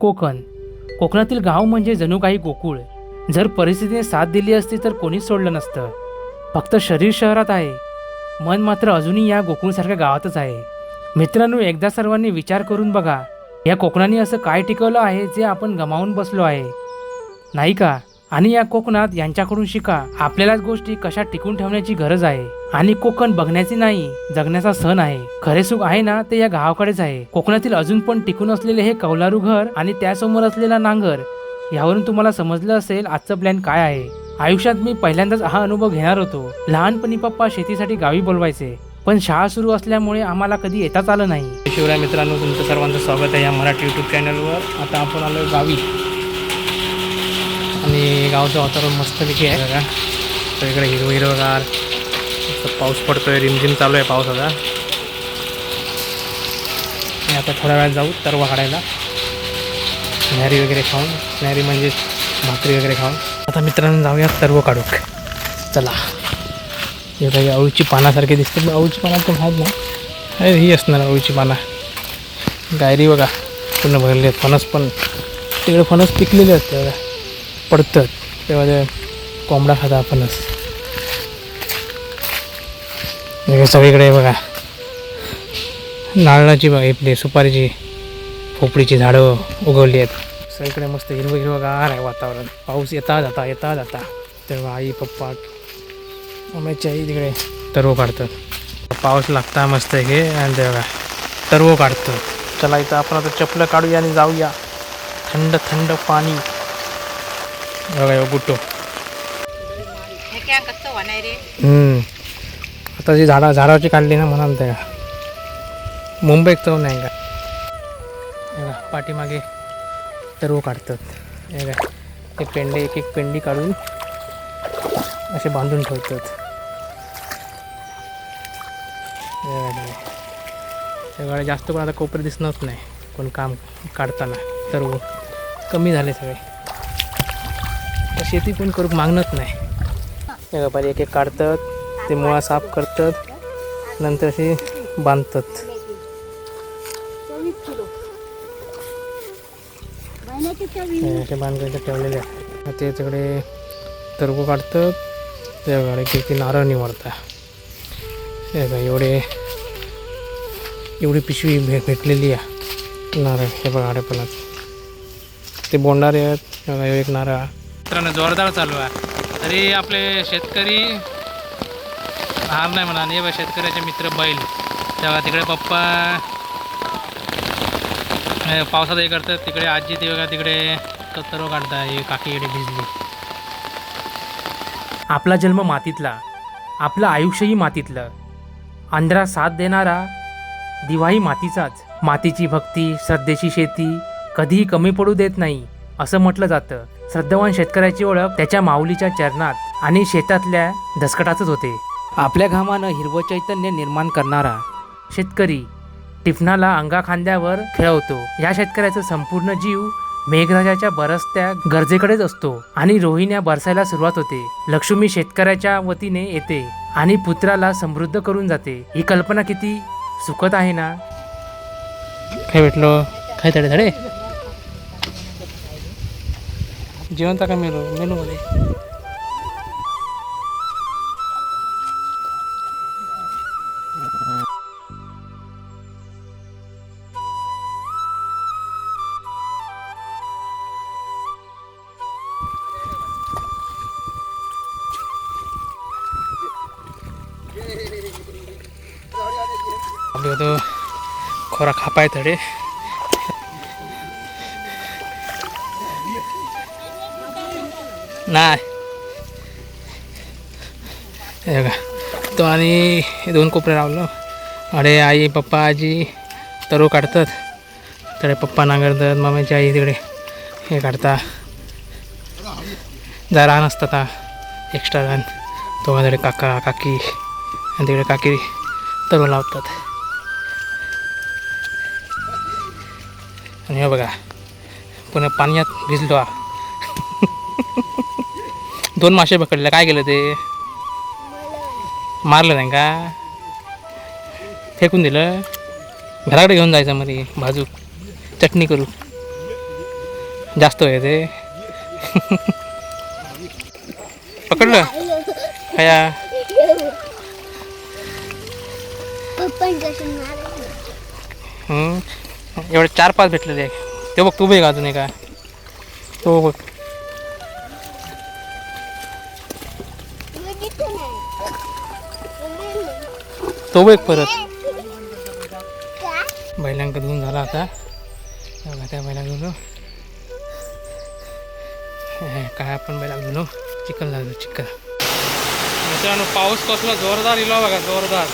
कोकण. कोकणातील गाव म्हणजे जणू काही गोकुळ. जर परिस्थितीने साथ दिली असती तर कोणीच सोडलं नसतं. फक्त शरीर शहरात आहे. मन मात्र अजूनही या गोकुळसारख्या गावातच आहे. मित्रांनो एकदा सर्वांनी विचार करून बघा या कोकणाने असं काय टिकवलं आहे जे आपण गमावून बसलो आहे? नाही का? आणि या कोकणात यांच्याकडून शिका. आपल्यालाच गोष्टी कशा टिकून ठेवण्याची गरज आहे. आणि कोकण बघण्याची नाही जगण्याचा सण आहे. खरे सुख आहे ना ते या गावाकडेच आहे. कोकणातील अजून पण टिकून असलेले हे कौलारू घर आणि त्यासमोर असलेला नांगर यावरून तुम्हाला समजलं असेल आजचं प्लॅन काय आहे. आयुष्यात मी पहिल्यांदाच हा अनुभव घेणार होतो. लहानपणी पप्पा शेतीसाठी गावी बोलवायचे पण शाळा सुरू असल्यामुळे आम्हाला कधी येताच आलं नाही. शिवराय मित्रांनो तुमचं सर्वांचं स्वागत आहे या मराठी यूट्यूब चॅनलवर आता आपण आलो गावी. आणि गावचं वातावरण मस्तपैकी आहे. बघा सगळीकडे हिरवं हिरवगार. पाऊस पडतोय रिमझिम चालू आहे पावसाचा. आणि आता थोड्या वेळात जाऊ तर काढायला न्यारी वगैरे खाऊन. न्यारी म्हणजे भाकरी वगैरे खाऊन. आता मित्रांनो जाऊया सर्व काढू चला. हे काही अळूची पानासारखे दिसते. पण अळूची पाना तर माहीत नाही अरे ही असणार अळूची पाना. गायरी बघा पूर्ण भरली आहेत. फणस पण. तिकडे फणस पिकलेले असते बघा. पडतात. तेव्हा ते कोंबडा खाता आपणच. सगळीकडे बघा. नारळाची बघा इथली सुपारीची पोपळीची झाडं उगवली आहेत. सगळीकडे मस्त हिरवं हिरवंगार आहे वातावरण. पाऊस येता जाता येता जाता. तेव्हा आई पप्पा मम्मीची आई तिकडे तरव काढतात. पाऊस लागता मस्त हे आणि ते बघा तरव काढतं चला इथं आपण आता चपलं काढूया आणि जाऊया. थंड थंड पाणी. बघा ह्यो गुट्टो आता जी झाडा झाडाची काढली ना म्हणाल त्या. मुंबईत चव नाही का? बघा, पाठीमागे तरव काढतात. हे काय हे पेंडे एक एक पेंडी काढून असे बांधून ठेवतात. सगळ्या जास्त पण आता कोपरे दिसणार नाही. कोण काम काढताना तरव कमी झाले सगळे. शेती पण करूक मागणत नाही. हे एक एक काढतात ते मुळा साफ करतात नंतर असे बांधतात. ते असे ठेवलेले आहे ते तिकडे तरबू काढतात. ते किती नारळ निवडतात. हे एवढे एवढी पिशवी भे भेटलेली आहे. नारळ हे बघा अडेपणात ते बोंडारे आहेत. एक नारळ. मित्रांनो जोरदार चालू आहे. तरी आपले शेतकरी हार नाही म्हणा. आणि हे बघा शेतकऱ्याचे मित्र बैल. तेव्हा तिकडे पप्पा पावसात हे करतात. तिकडे आजी ते बघा तिकडे कतरो काढता हे काकी इकडे भिजली. आपला जन्म मातीतला. आपलं आयुष्यही मातीतलं. आंध्रा साथ देणारा दिवाही मातीचाच. मातीची भक्ती श्रद्धेची शेती कधीही कमी पडू देत नाही असं म्हटलं जातं. श्रद्धावान शेतकऱ्याची ओळख त्याच्या माऊलीच्या चरणात आणि शेतातल्या दसकटातच होते. आपल्या घामानं हिरवं चैतन्य निर्माण करणारा शेतकरी टिफनाला अंगा खांद्यावर खेळवतो. या शेतकऱ्याचा संपूर्ण जीव मेघराजाच्या बरसत्या गरजेकडेच असतो आणि रोहिण्या बरसायला सुरुवात होते. लक्ष्मी शेतकऱ्याच्या वतीने येते आणि पुत्राला समृद्ध करून जाते. ही कल्पना किती सुखद आहे ना? काय भेटलो? काय धडे धडे जेवण का मेनू मेनू मध्ये आपले होतो खोरा खापाय थोडे नाही. हे बघा तो आणि हे दोन कोपरे लावलो. अरे आई पप्पा आजी तरू काढतात. तर पप्पा नांगरतात मामाची आई तिकडे. हे काढता. जा रान असतात हा एक्स्ट्रा रान तो माझ्याकडे काका काकी आणि तिकडे काकी तरू लावतात. आणि हे बघा पुन्हा पाण्यात भिजलो. हा दोन मासे पकडले काय केलं ते? मारलं नाही का? फेकून दिलं. घराकडे घेऊन जायचं मध्ये भाजू चटणी करू. जास्त आहे ते. पकडलं? काय एवढे चार पाच भेटलेले ते. बघ तू बघ अजून का तो बघ. तो बघ परत. बैलांक धुवून झाला आता. बघा त्या बैला धुलो हे काय आपण बैला धुलो चिकन लागलो चिकन मित्रांनो पाऊस कसला जोरदार इलो बघा जोरदार.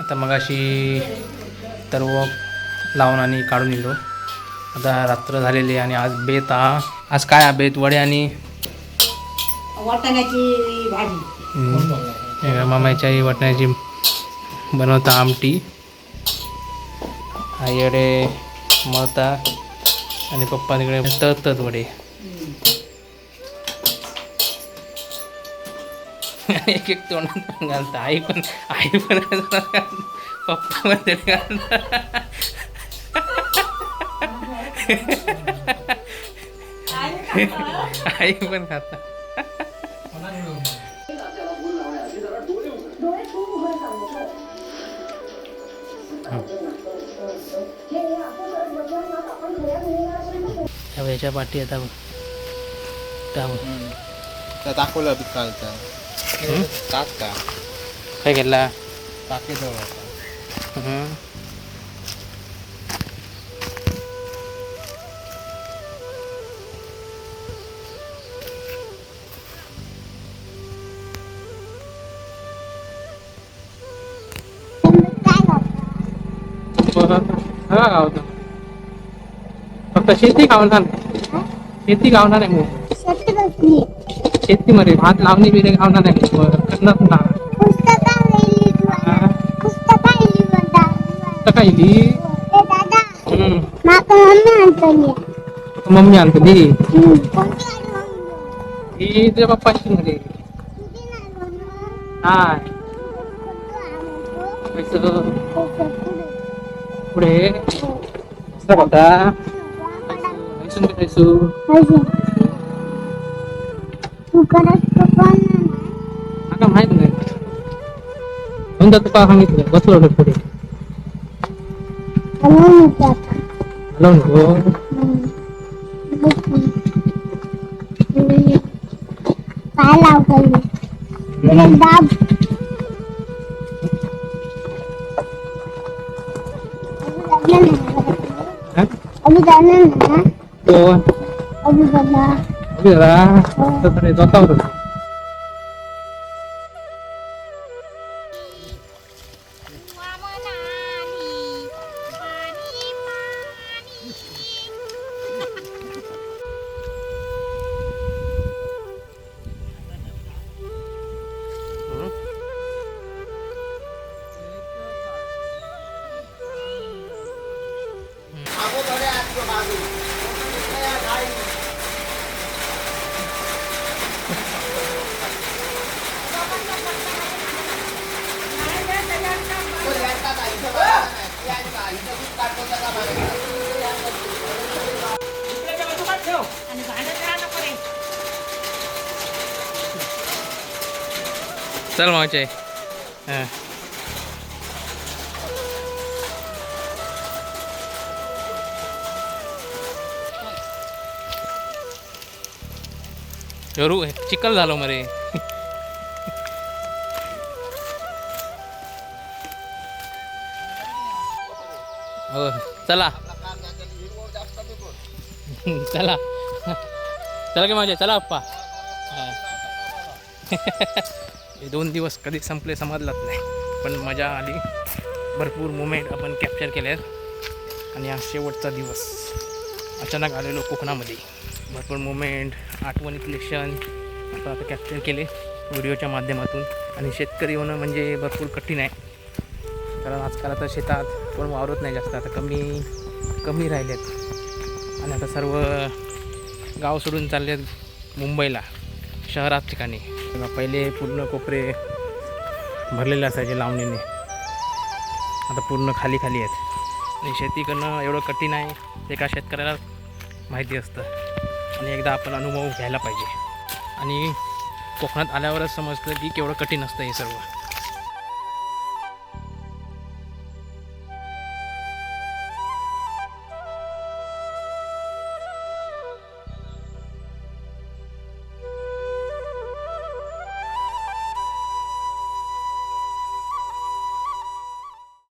आता मग अशी सर्व लावून आणि काढून येलो आता रात्र झालेली आणि आज बेत हा आज काय हा बेत? वडे आणि वाटाण्याची भाजी. हम्म, मामाच्या आई वाटण्याची बनवता आमटी. आईकडे मळता आणि पप्पा तिकडे तळतात वडे. एक एक तोंडात घालता. आई पण आई पण पप्पा पण तरी आई पण खाता. त्या याच्या पाठी आता बघ त्या बघ. त्या दाखवलं कालचा? ताक का? काय घेतला टाकेजवळ होता. फक्त शेती गावणार नाही शेती गावणार आहे मग शेतीमध्ये भात लावणी बिरे गावणार मग करणार ना ली हम्म. मम्मी आणतली ही तुझ्या पप्पाची मध्ये. हा पैसं पुढे कसं होता पैसून भेटायचो आता माहीत नाही कोणता तुका सांगितलं बसलो होतो पुढे हॅलो 我们在哪儿我。们在那我们在哪我们在哪儿在这子 आणि चल मावचे हा. चिकल झालो मरे. हो चला. चला. चला की माझे चला अप्पा हे दोन दिवस कधी संपले समजलाच नाही. पण मजा आली. भरपूर मुमेंट आपण कॅप्चर केल्यात आणि हा शेवटचा दिवस. अचानक आलेलो कोकणामध्ये. भरपूर मुमेंट आठवणीतले क्षण आपण आता कॅप्चर केले व्हिडिओच्या माध्यमातून. आणि शेतकरी होणं म्हणजे भरपूर कठीण आहे. कारण आजकाल आता शेतात कोण वावरत नाही जास्त. आता कमी कमी राहिलेत. आणि आता सर्व गाव सोडून आहेत मुंबईला शहरात ठिकाणी. पहिले पूर्ण कोपरे भरलेले असायचे लावणीने. आता पूर्ण खाली खाली आहेत. आणि शेती करणं एवढं कठीण आहे एका शेतकऱ्याला माहिती असतं. आणि एकदा आपण अनुभव घ्यायला पाहिजे. आणि कोकणात आल्यावरच समजतं की केवढं कठीण असतं हे सर्व.